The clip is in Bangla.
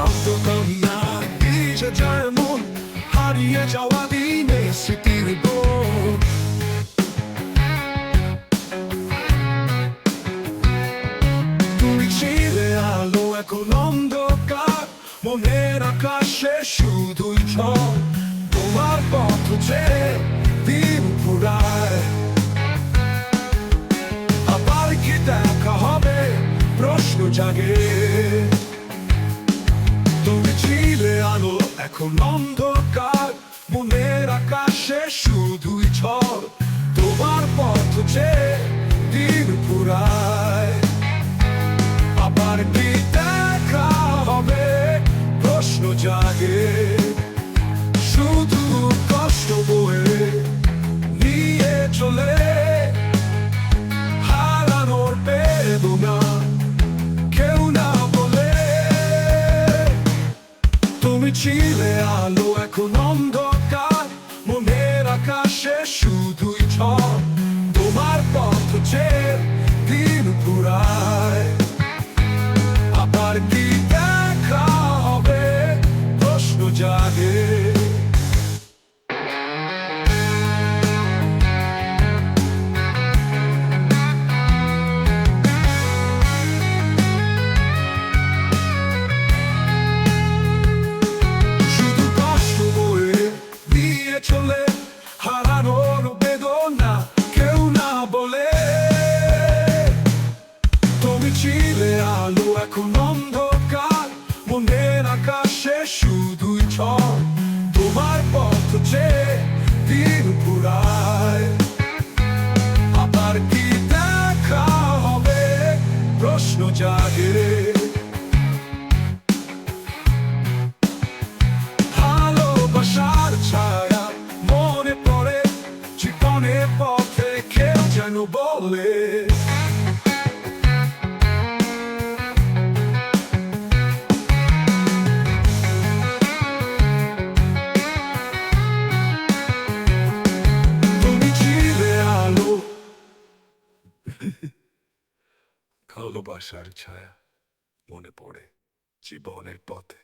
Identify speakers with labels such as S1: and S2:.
S1: কন্যা ভিজে যায় মন হারিয়ে যাওয়া দিনে স্মৃতির বোন তুই ছিলে আলো এখন অন্ধকার মনের আকাশে শুধুই ঝড় তোমার পথ যে দিন ফুরায় আবার কি দেখা হবে প্রশ্ন জাগে এখন অন্ধকার, মনের আকাশে শুধুই ঝড়। তোমার পথ যে দিন ফুরায় আবার কি দেখা হবে? প্রশ্ন জাগে। শুধু কষ্ট বয়ে নিয়ে চলে তুমি ছিলে আলো এখন অন্ধকার মনের আকাশে শুধুই ঝড় তোমার পথ যে দিন পুরায় চলে, হারানোর বেদনা কেউ না বলে। তুমি ছিলে আলো, এখন অন্ধকার, মনের আকাশে শুধুই ঝড়। তোমার পথ যে দিন পুরায় আবার কি দেখা হবে? প্রশ্ন জাগে আলো। ভালোবাসার ছায়া মনে পড়ে জীবনের পথে।